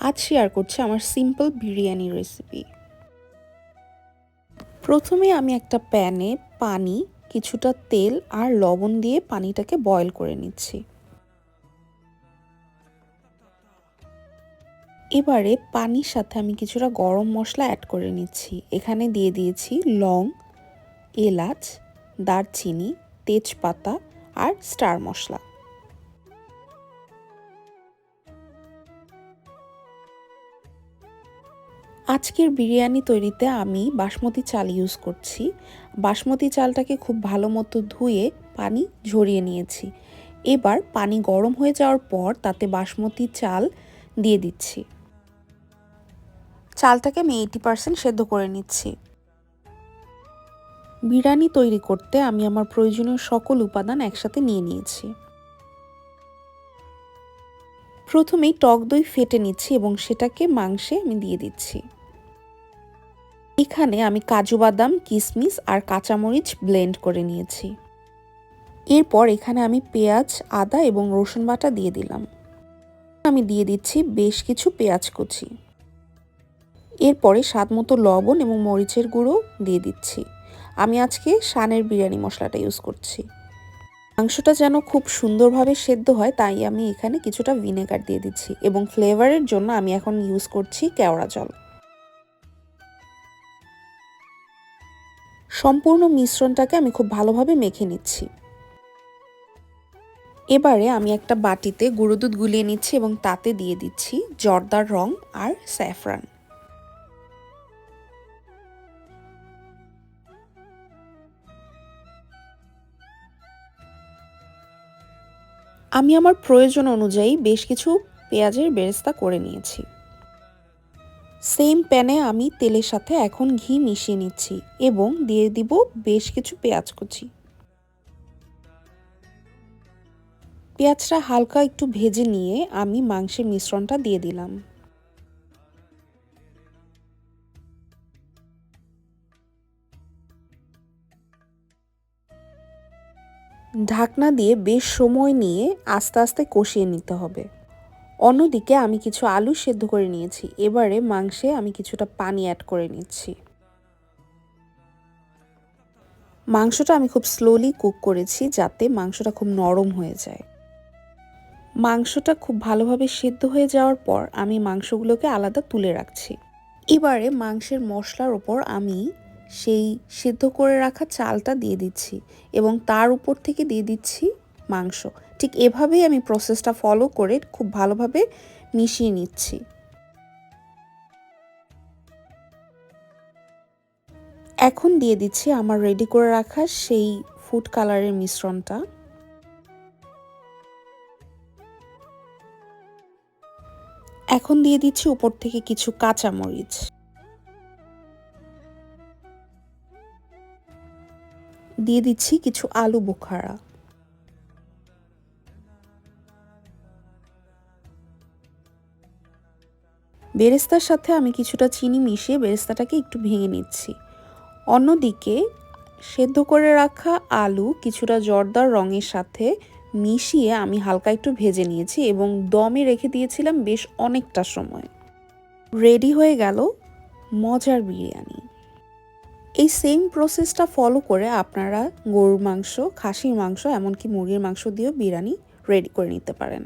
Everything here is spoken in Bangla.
আজ শেয়ার করছি আমার সিম্পল বিরিয়ানি রেসিপি প্রথমে আমি একটা প্যানে পানি, কিছুটা তেল আর লবণ দিয়ে পানিটাকে বয়ল করে নিচ্ছি। এবারে পানির সাথে আমি কিছুটা গরম মশলা অ্যাড করে নিচ্ছি। এখানে দিয়ে দিয়েছি লং, এলাচ, দারচিনি, তেজপাতা আর স্টার মশলা। আজকের বিরিয়ানি তৈরিতে আমি বাসমতি চাল ইউজ করছি। বাসমতি চালটাকে খুব ভালো মতো ধুয়ে পানি ঝরিয়ে নিয়েছি। এবার পানি গরম হয়ে যাওয়ার পর তাতে বাসমতি চাল দিয়ে দিচ্ছি। চালটাকে আমি এইটি পারসেন্ট সেদ্ধ করে নিচ্ছি। বিরিয়ানি তৈরি করতে আমি আমার প্রয়োজনীয় সকল উপাদান একসাথে নিয়ে নিয়েছি। প্রথমেই টক দই ফেটে নিচ্ছি এবং সেটাকে মাংসে আমি দিয়ে দিচ্ছি। এখানে আমি কাজু বাদাম কিশমিশ আর কাঁচামরিচ ব্লেন্ড করে নিয়েছি। এরপর এখানে আমি পেঁয়াজ, আদা এবং রসুন বাটা দিয়ে দিলাম। আমি দিয়ে দিচ্ছি বেশ কিছু পেঁয়াজ কুচি। এরপরে স্বাদ মতো লবণ এবং মরিচের গুঁড়ো দিয়ে দিচ্ছি। আমি আজকে শানের বিরিয়ানি মশলাটা ইউজ করছি। মাংসটা যেন খুব সুন্দরভাবে সেদ্ধ হয়, তাই আমি এখানে কিছুটা ভিনেগার দিয়ে দিচ্ছি এবং ফ্লেভারের জন্য আমি এখন ইউজ করছি কেওড়া জল। সম্পূর্ণ মিশ্রণটাকে আমি খুব ভালোভাবে মেখে নিচ্ছি। এবারে আমি একটা বাটিতে গুঁড়ো দুধ গুলিয়ে নিচ্ছি এবং তাতে দিয়ে দিচ্ছি জর্দার রং আর স্যাফরান। আমি আমার প্রয়োজন অনুযায়ী বেশ কিছু পেঁয়াজের বেরেস্তা করে নিয়েছি। সেম প্যানে আমি তেলের সাথে এখন ঘি মিশিয়ে নিচ্ছি এবং দিয়ে দিব বেশ কিছু পেঁয়াজ কুচি। পেঁয়াজটা হালকা একটু ভেজে নিয়ে আমি মাংসের মিশ্রণটা দিয়ে দিলাম। ঢাকনা দিয়ে বেশ সময় নিয়ে আস্তে আস্তে কষিয়ে নিতে হবে। অন্যদিকে আমি কিছু আলু সেদ্ধ করে নিয়েছি। এবারে মাংসে আমি কিছুটা পানি অ্যাড করে নিচ্ছি। মাংসটা আমি খুব স্লোলি কুক করেছি যাতে মাংসটা খুব নরম হয়ে যায়। মাংসটা খুব ভালোভাবে সেদ্ধ হয়ে যাওয়ার পর আমি মাংসগুলোকে আলাদা তুলে রাখছি। এবারে মাংসের মশলার ওপর আমি সেই সেদ্ধ করে রাখা চালটা দিয়ে দিচ্ছি এবং তার উপর থেকে দিয়ে দিচ্ছি মাংস। ঠিক এভাবেই আমি প্রসেসটা ফলো করে খুব ভালোভাবে মিশিয়ে নিচ্ছি। এখন দিয়ে দিচ্ছি আমার রেডি করে রাখা সেই ফুড কালারের মিশ্রণটা। এখন দিয়ে দিচ্ছি উপর থেকে কিছু কাঁচামরিচ। দিয়ে দিচ্ছি কিছু আলু বোখারা। বেরেস্তার সাথে আমি কিছুটা চিনি মিশিয়ে বেরেস্তাটাকে একটু ভেঙে নিচ্ছি। অন্যদিকে সেদ্ধ করে রাখা আলু কিছুটা জর্দার রঙের সাথে মিশিয়ে আমি হালকা একটু ভেজে নিয়েছি এবং দমে রেখে দিয়েছিলাম বেশ অনেকটা সময়। রেডি হয়ে গেল মজার বিরিয়ানি। এই সেম প্রসেসটা ফলো করে আপনারা গরুর মাংস, খাসির মাংস, এমনকি মুরগির মাংস দিয়েও বিরিয়ানি রেডি করে নিতে পারেন।